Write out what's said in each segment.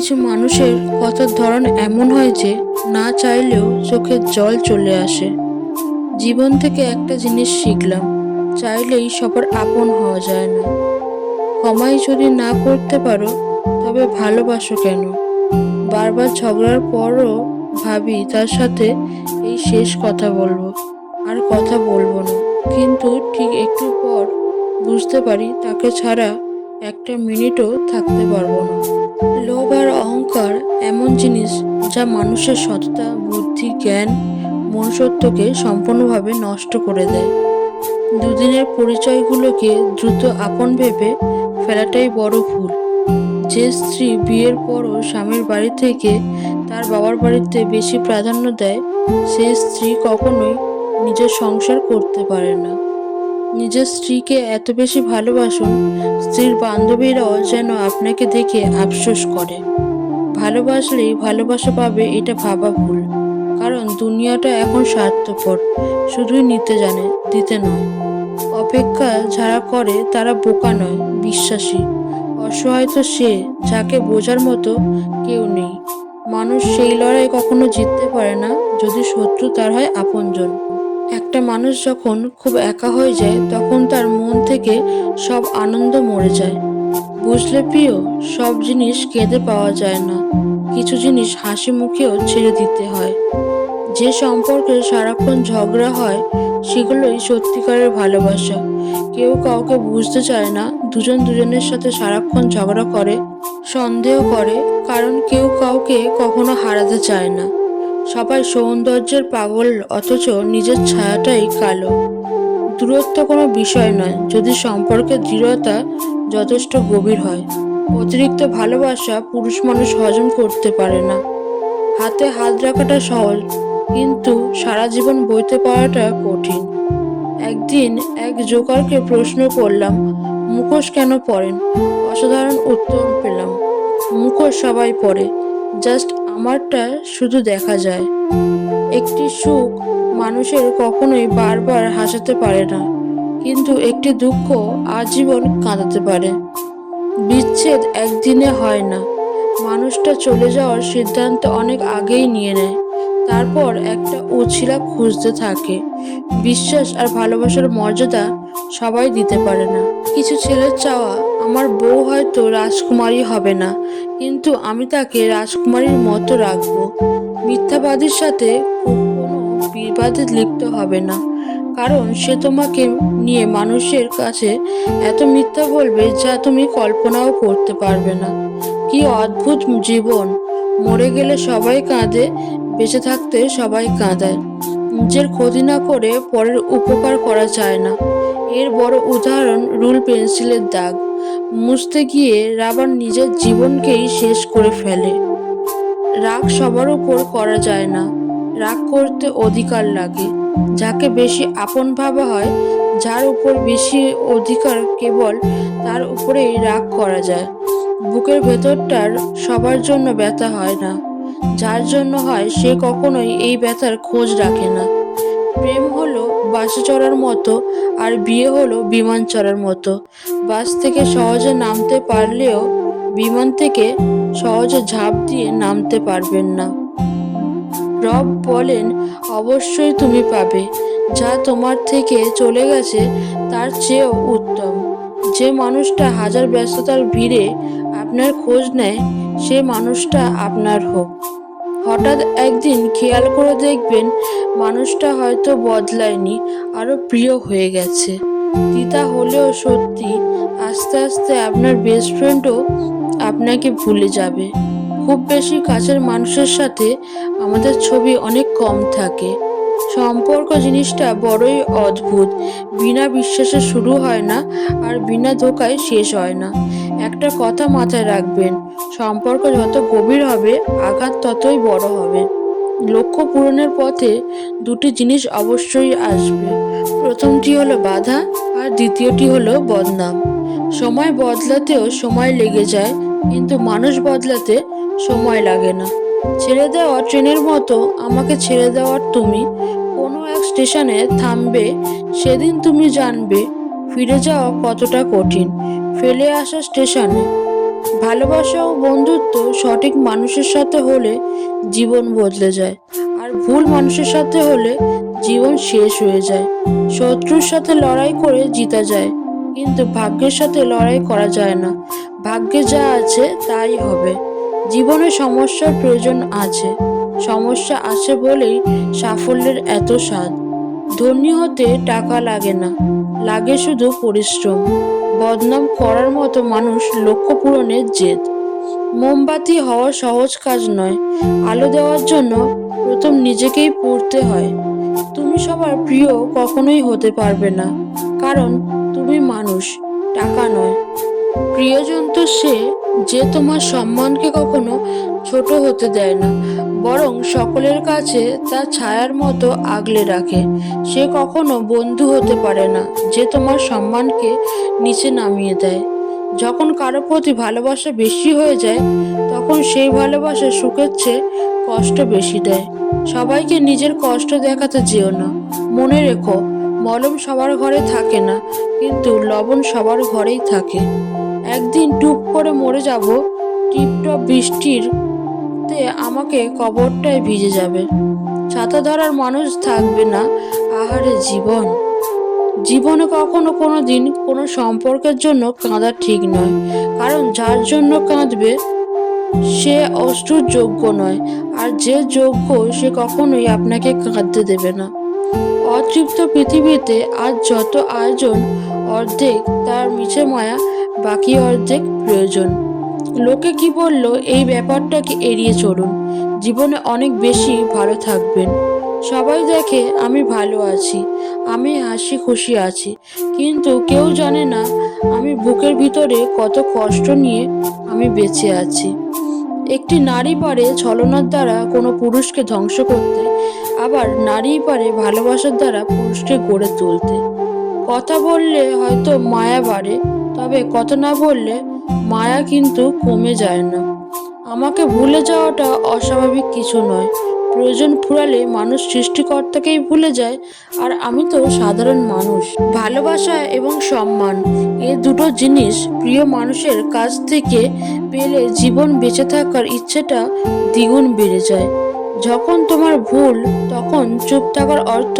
কিছু মানুষের কথার ধরন এমন হয় যে, না চাইলেও চোখের জল চলে আসে। জীবন থেকে একটা জিনিস শিখলাম, চাইলেই সবার আপন হওয়া যায় না। ক্ষমাই যদি না করতে পারো, তবে ভালোবাসো কেন? বারবার ঝগড়ার পরও ভাবি তার সাথে এই শেষ কথা বলব, আর কথা বলব না। কিন্তু ঠিক একটু পর বুঝতে পারি তাকে ছাড়া একটা মিনিটও থাকতে পারব না। লোভ আর অহংকার এমন জিনিস যা মানুষের সততা, বুদ্ধি, জ্ঞান, মনুষ্যত্বকে সম্পূর্ণভাবে নষ্ট করে দেয়। দুদিনের পরিচয়গুলোকে দ্রুত আপন ভেবে ফেলাটাই বড় ভুল। যে স্ত্রী বিয়ের পরও স্বামীর বাড়ি থেকে তার বাবার বাড়িতে বেশি প্রাধান্য দেয়, সে স্ত্রী কখনোই নিজের সংসার করতে পারে না। নিজের স্ত্রীকে এত বেশি ভালোবাসুন, স্ত্রীর বান্ধবীরাও যেন আপনাকে দেখে আফসোস করে। ভালোবাসলেই ভালোবাসা পাবে এটা ভাবা ভুল, কারণ দুনিয়াটা এখন স্বার্থপর, শুধুই নিতে জানে, দিতে নয়। অপেক্ষা যারা করে তারা বোকা নয়, বিশ্বাসী। অসহায় তো সে, যাকে বোঝার মতো কেউ নেই। মানুষ সেই লড়াই কখনো জিততে পারে না, যদি শত্রু তার হয় আপনজন। একটা মানুষ যখন খুব একা হয়ে যায়, তখন তার মন থেকে সব আনন্দ মরে যায়। বুঝলে প্রিয়, সব জিনিস কেঁদে পাওয়া যায় না। কিছু জিনিস হাসি মুখেও ছেড়ে দিতে হয়। যে সম্পর্কে সারাক্ষণ ঝগড়া হয়, সেগুলোই সত্যিকারের ভালোবাসা। কেউ কাউকে বুঝতে চায় না, দুজন দুজনের সাথে সারাক্ষণ ঝগড়া করে, সন্দেহ করে, কারণ কেউ কাউকে কখনো হারাতে চায় না। সবাই সৌন্দর্যের পাগল, অথচ নিজের ছায়াটাই কালো। দূরত্ব কোনো বিষয় নয়, যদি সম্পর্কের দৃঢ়তা যথেষ্ট গভীর হয়। অতিরিক্ত ভালোবাসা পুরুষ মানুষ হজম করতে পারে না। হাতে হাত রাখাটা সহজ, কিন্তু সারা জীবন বইতে পারাটা কঠিন। একদিন এক জোকারকে প্রশ্ন করলাম, মুখোশ কেন পরেন? অসাধারণ উত্তর পেলাম, মুখোশ সবাই পরে, জাস্ট আমারটা শুধু দেখা যায়। একটি সুখ মানুষের কখনোই বারবার হাসাতে পারে না, কিন্তু একটি দুঃখ আজীবন কাঁদাতে পারে। বিচ্ছেদ একদিনে হয় না। মানুষটা চলে যাওয়ার সিদ্ধান্ত অনেক আগেই নিয়ে নেয়। তারপর একটা উছিলা খুঁজতে থাকে। বিশ্বাস আর ভালোবাসার মর্যাদা সবাই দিতে পারে না। কিছু ছেলের চাওয়া আমার বউ হয়তো রাজকুমারী হবে না, কিন্তু আমি তাকে রাজকুমারীর মতো রাখব। মিথ্যাবাদীর সাথে কোনো বিবাদে লিপ্ত হবে না, কারণ সে তোমাকে নিয়ে মানুষের কাছে এত মিথ্যা বলবে যা তুমি কল্পনাও করতে পারবে না। কি অদ্ভুত জীবন, মরে গেলে সবাই কাঁদে, বেঁচে থাকতে সবাই কাঁদায়। নিজের ক্ষতি না করে পরের উপকার করা যায় না। এর বড় উদাহরণ রুল পেন্সিলের দাগ। মুছতে গিয়ে রাবার নিজের জীবনকেই শেষ করে ফেলে। রাগ সবার উপর করা যায় না। রাগ করতে অধিকার লাগে। যাকে বেশি আপন ভাবা হয়, যার উপর বেশি অধিকার কেবল তার উপরেই রাগ করা যায়। বুকের ভেতরটার সবার জন্য ব্যথা হয় না। যার জন্য হয়, সে কখনোই এই ব্যথার খোঁজ রাখে না। প্রেম হলো বাসে চড়ার মতো আর বিয়ে হলো বিমান চড়ার মতো। বাস থেকে সহজে নামতে পারলেও বিমান থেকে সহজে ঝাঁপ দিয়ে নামতে পারবেন না। রব বলেন, অবশ্যই তুমি পাবে। যা তোমার থেকে চলে গেছে, তার চেয়েও উত্তম। যে মানুষটা হাজার ব্যস্ততার ভিড়ে আপনার খোঁজ নেয়, সে মানুষটা আপনার হোক। হঠাৎ একদিন খেয়াল করে দেখবেন মানুষটা হয়তো বদলায়নি আরও প্রিয় হয়ে গেছে। তিতা হলেও সত্যি আস্তে আস্তে আপনার বেস্ট ফ্রেন্ডও আপনাকে ভুলে যাবে। খুব বেশি কাছের মানুষের সাথে আমাদের ছবি অনেক কম থাকে। সম্পর্ক জিনিসটা বড়ই অদ্ভুত। বিনা বিশ্বাসে শুরু হয় না আর বিনা ধোকায় শেষ হয় না। একটা কথা মাথায় রাখবেন সম্পর্ক যত গভীর হবে, আঘাত ততই বড় হবে। লক্ষ্য পূরণের পথে দুটি জিনিস অবশ্যই আসবে। প্রথমটি হলো বাধা, আর দ্বিতীয়টি হলো বদনাম। সময় বদলাতেও সময় লেগে যায়, কিন্তু মানুষ বদলাতে সময় লাগে না। ছেড়ে দেওয়া ট্রেনের মতো, আমাকে ছেড়ে দেওয়ার তুমি। কোনো এক স্টেশনে থামবে, সেদিন তুমি জানবে, ফিরে যাওয়া কতটা কঠিন। ফেলে আসা স্টেশনে ভালোবাসা ও বন্ধুত্ব সঠিক মানুষের সাথে হলে জীবন বদলে যায়, আর ভুল মানুষের সাথে হলে জীবন শেষ হয়ে যায়। শত্রুর সাথে লড়াই করে জিতা যায়, কিন্তু ভাগ্যের সাথে লড়াই করা যায় না। ভাগ্যে যা আছে, তাই হবে। জীবনে সমস্যার প্রয়োজন আছে। সমস্যা আছে বলেই সাফল্যের এত স্বাদ। ধনী হতে টাকা লাগে না, লাগে শুধু পরিশ্রম। বদনাম করার মতো মানুষ লক্ষ্য পূরণের জেদ। মোমবাতি হওয়া সহজ কাজ নয়। আলো দেওয়ার জন্য প্রথম নিজেকেই পড়তে হয়। তুমি সবার প্রিয় কখনোই হতে পারবে না, কারণ তুমি মানুষ, টাকা নয়। প্রিয়জন তো সে যে তোমার সম্মানকে কখনো ছোট হতে দেয় না, বরং সকলের কাছে তার ছায়ার মতো আগলে রাখে। সে কখনো বন্ধু হতে পারে না, যে তোমার সম্মানকে নিচে নামিয়ে দেয়। যখন কারও প্রতি ভালোবাসা বেশি হয়ে যায়, তখন সেই ভালোবাসা সুখের চেয়ে কষ্ট বেশি দেয়। সবাইকে নিজের কষ্ট দেখাতে যেও না। মনে রেখো, মলম সবার ঘরে থাকে না, কিন্তু লবণ সবার ঘরেই থাকে। একদিন টুপ করে মরে যাব, টিপটপ বৃষ্টির তে আমাকে কবরটায় ভিজে যাবে। ছাতা ধরার মানুষ থাকবে না আহারে জীবন। জীবনে কখনো কোনো দিন কোনো সম্পর্কের জন্য কাঁদা ঠিক নয়, কারণ যার জন্য কাঁদবে সে অষ্টুর যোগ্য নয়, আর যে যোগ্য সে কখনোই আপনাকে কাঁদতে দেবে না। অতৃপ্ত পৃথিবীতে আজ যত আয়োজন, অর্ধেক তার মিছে মায়া বাকি অর্ধেক প্রয়োজন। লোকে কি বলল, এই ব্যাপারটাকে এড়িয়ে চলুন। জীবনে অনেক বেশি ভালো থাকবেন। সবাই দেখে আমি ভালো আছি, আমি হাসি খুশি আছি। কিন্তু কেউ জানে না, আমি বুকের ভিতরে কত কষ্ট নিয়ে আমি বেঁচে আছি। একটি নারী পারে ছলনার দ্বারা কোনো পুরুষকে ধ্বংস করতে, আবার নারী পারে ভালোবাসার দ্বারা পুরুষকে গড়ে তুলতে। কথা বললে হয়তো মায়া বাড়ে তবে কথা না বললে মায়া কিন্তু কমে যায় না। আমাকে ভুলে যাওয়াটা অস্বাভাবিক কিছু নয়। প্রয়োজন ফুরালে মানুষ সৃষ্টিকর্তাকেই ভুলে যায়, আর আমি তো সাধারণ মানুষ। ভালোবাসা এবং সম্মান, এ দুটো জিনিস প্রিয় মানুষের কাছ থেকে পেলে জীবন বেঁচে থাকার ইচ্ছেটা দ্বিগুণ বেড়ে যায়। যখন তোমার ভুল, তখন চুপ থাকার অর্থ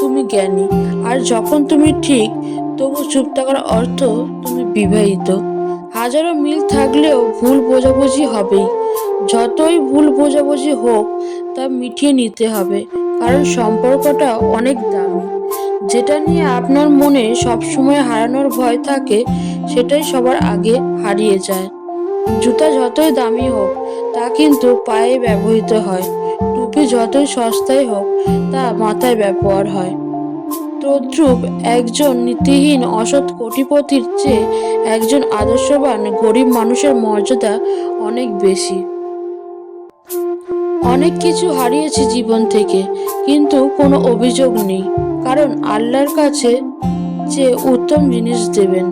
তুমি জ্ঞানী, আর যখন তুমি ঠিক তবু চুপ থাকার অর্থ তুমি বিবাহিত। হাজারো মিল থাকলেও ভুল বোঝাবুঝি হবেই। যতই ভুল বোঝাবুঝি হোক, তা মিটিয়ে নিতে হবে, কারণ সম্পর্কটা অনেক দামি। যেটা নিয়ে আপনার মনে সবসময় হারানোর ভয় থাকে, সেটাই সবার আগে হারিয়ে যায়। জুতা যতই দামি হোক, তা কিন্তু পায়ে ব্যবহৃত হয়। টুপি যতই সস্তায় হোক, তা মাথায় ব্যবহার হয়। তদ্রূপ একজন নীতিহীন অসৎ কোটিপতির চেয়ে একজন আদর্শবান গরিব মানুষের মর্যাদা অনেক বেশি। অনেক কিছু হারিয়েছি জীবন থেকে, কিন্তু কোনো অভিযোগ নেই, কারণ আল্লাহর কাছে যে উত্তম জিনিস দেবেন।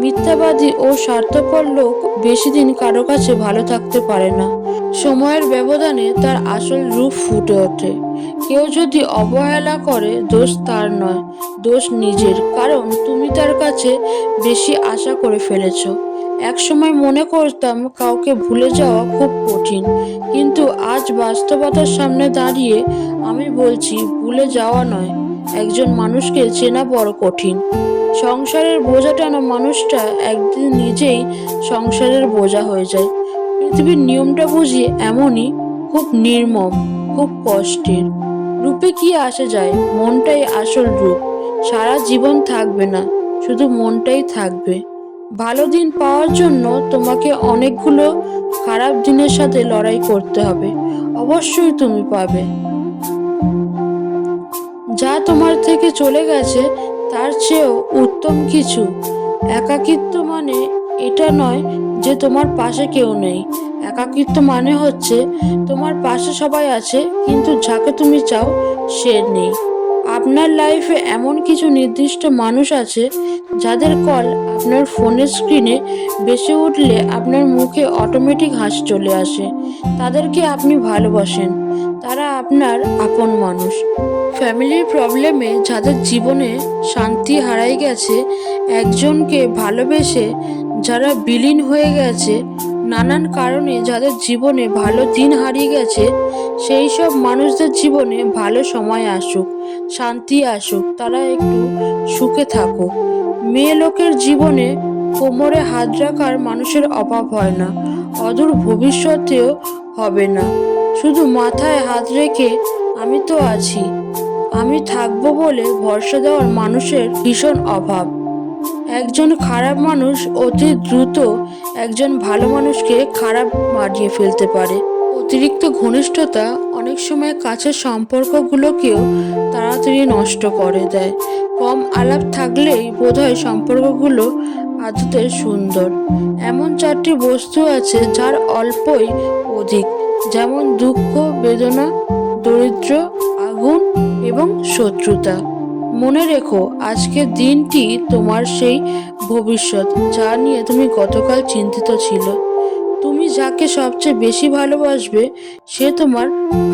মিথ্যাবাদী ও স্বার্থপর লোক বেশি দিন কারও কাছে ভালো থাকতে পারে না। সময়ের ব্যবধানে তার আসল রূপ ফুটে ওঠে। কেউ যদি অবহেলা করে, দোষ তার নয়, দোষ নিজের। কারণ তুমি তার কাছে বেশি আশা করে ফেলেছ। একসময় মনে করতাম কাউকে ভুলে যাওয়া খুব কঠিন। কিন্তু আজ বাস্তবতার সামনে দাঁড়িয়ে আমি বলছি, ভুলে যাওয়া নয়। একজন মানুষকে চেনা বড় কঠিন। সংসারের বোঝা টানা মানুষটা একদিন নিজেই সংসারের বোঝা হয়ে যায়। পৃথিবীর নিয়মটা বুঝি এমনই, খুব নির্মম, খুব কষ্টের। রূপে কি আসে যায়? মনটাই আসল রূপ। সারা জীবন থাকবে না, শুধু মনটাই থাকবে। ভালো দিন পাওয়ার জন্য তোমাকে অনেকগুলো খারাপ দিনের সাথে লড়াই করতে হবে। অবশ্যই তুমি পাবে। যা তোমার থেকে চলে গেছে তার চেয়েও উত্তম কিছু। একাকিত্ব মানে এটা নয় যে তোমার পাশে কেউ নেই। একাকিত্ব মানে হচ্ছে তোমার পাশে সবাই আছে, কিন্তু যাকে তুমি চাও সে নেই। আপনার লাইফে এমন কিছু নির্দিষ্ট মানুষ আছে যাদের কল আপনার ফোনের স্ক্রিনে বেশি উঠলে আপনার মুখে অটোমেটিক হাসি চলে আসে। তাদেরকে আপনি ভালোবাসেন। তারা আপনার আপন মানুষ। ফ্যামিলির প্রবলেমে যাদের জীবনে শান্তি হারাই গেছে, একজনকে ভালোবেসে যারা বিলীন হয়ে গেছে নানান কারণে যাদের জীবনে ভালো দিন হারিয়ে গেছে, সেই সব মানুষদের জীবনে ভালো সময় আসুক, শান্তি আসুক, তারা একটু সুখে থাকুক। মেয়ে লোকের জীবনে কোমরে হাত রাখার মানুষের অভাব হয় না, অদূর ভবিষ্যতেও হবে না। শুধু মাথায় হাত রেখে আমি তো আছি, আমি থাকব বলে ভরসা দেওয়ার মানুষের ভীষণ অভাব। একজন খারাপ মানুষ অতি দ্রুত একজন ভালো মানুষকে খারাপ মারিয়ে ফেলতে পারে। অতিরিক্ত ঘনিষ্ঠতা অনেক সময় কাছের সম্পর্কগুলোকেও তাড়াতাড়ি নষ্ট করে দেয়। কম আলাপ থাকলেই বোধহয় সম্পর্কগুলো আদতে সুন্দর। এমন চারটি বস্তু আছে যার অল্পই অধিক, যেমন দুঃখ, বেদনা, দরিদ্র, আগুন এবং শত্রুতা। মনে রেখো, আজকের দিনটি তোমার সেই ভবিষ্যৎ, যা নিয়ে তুমি গতকাল চিন্তিত ছিল। তুমি যাকে সবচেয়ে বেশি ভালোবাসবে, সে তোমার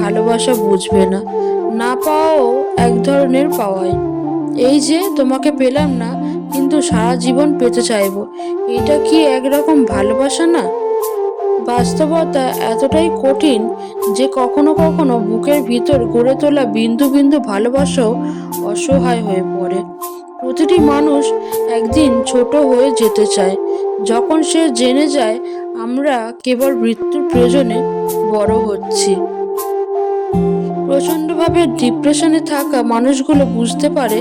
ভালোবাসা বুঝবে না। না পাওয়াও এক ধরনের পাওয়াই। এই যে, তোমাকে পেলাম না, কিন্তু সারা জীবন পেতে চাইব। এটা কি একরকম ভালোবাসা না? বাস্তবতা এতটাই কঠিন যে কখনো কখনো বুকের ভিতর গড়ে তোলা বিন্দু বিন্দু ভালোবাসাও অসহায় হয়ে পড়ে। প্রতিটি মানুষ একদিন ছোট হয়ে যেতে চায়, যখন সে জেনে যায় আমরা কেবল মৃত্যুর প্রয়োজনে বড় হচ্ছি। প্রচণ্ডভাবে ডিপ্রেশনে থাকা মানুষগুলো বুঝতে পারে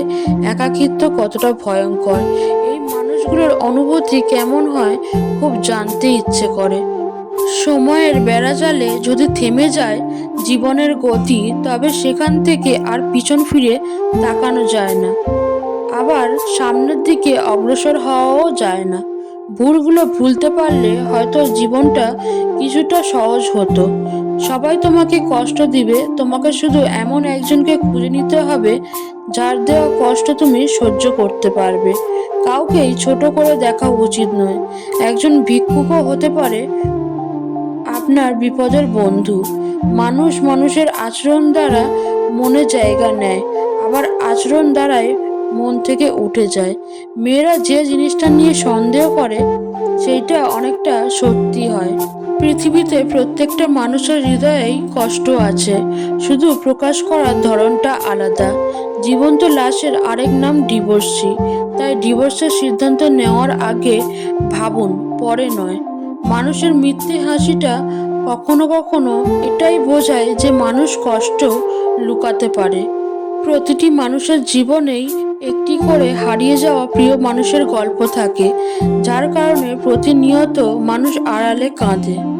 একাকিত্ব কতটা ভয়ঙ্কর। এই মানুষগুলোর অনুভূতি কেমন হয় খুব জানতে ইচ্ছে করে। সময়ের বেড়াজালে যদি থেমে যায় জীবনের গতি, তবে সেখান থেকে আর পিছন ফিরে তাকানো যায় না। আবার সামনের দিকে অগ্রসর হওয়াও যায় না। ভুলগুলো ভুলতে পারলে হয়তো জীবনটা কিছুটা সহজ হতো। সবাই তোমাকে কষ্ট দিবে, তোমাকে শুধু এমন একজনকে খুঁজে নিতে হবে যার দেওয়া কষ্ট তুমি সহ্য করতে পারবে। কাউকেই ছোট করে দেখা উচিত নয়। একজন ভিক্ষুকও হতে পারে আপনার বিপদের বন্ধু। মানুষ মানুষের আচরণ দ্বারা মনে জায়গা নেয়, আবার আচরণ দ্বারাই মন থেকে উঠে যায়। মেয়েরা যে জিনিসটা নিয়ে সন্দেহ করে, সেইটা অনেকটা সত্যি হয়। পৃথিবীতে প্রত্যেকটা মানুষের হৃদয়েই কষ্ট আছে। শুধু প্রকাশ করার ধরনটা আলাদা। জীবন্ত লাশের আরেক নাম ডিভোর্সি। তাই ডিভোর্সের সিদ্ধান্ত নেওয়ার আগে ভাবুন, পরে নয়। মানুষের মিথ্যে হাসিটা কখনো কখনো এটাই বোঝায় যে মানুষ কষ্ট লুকাতে পারে। প্রতিটি মানুষের জীবনেই একটি করে হারিয়ে যাওয়া প্রিয় মানুষের গল্প থাকে যার কারণে প্রতিনিয়ত মানুষ আড়ালে কাঁদে।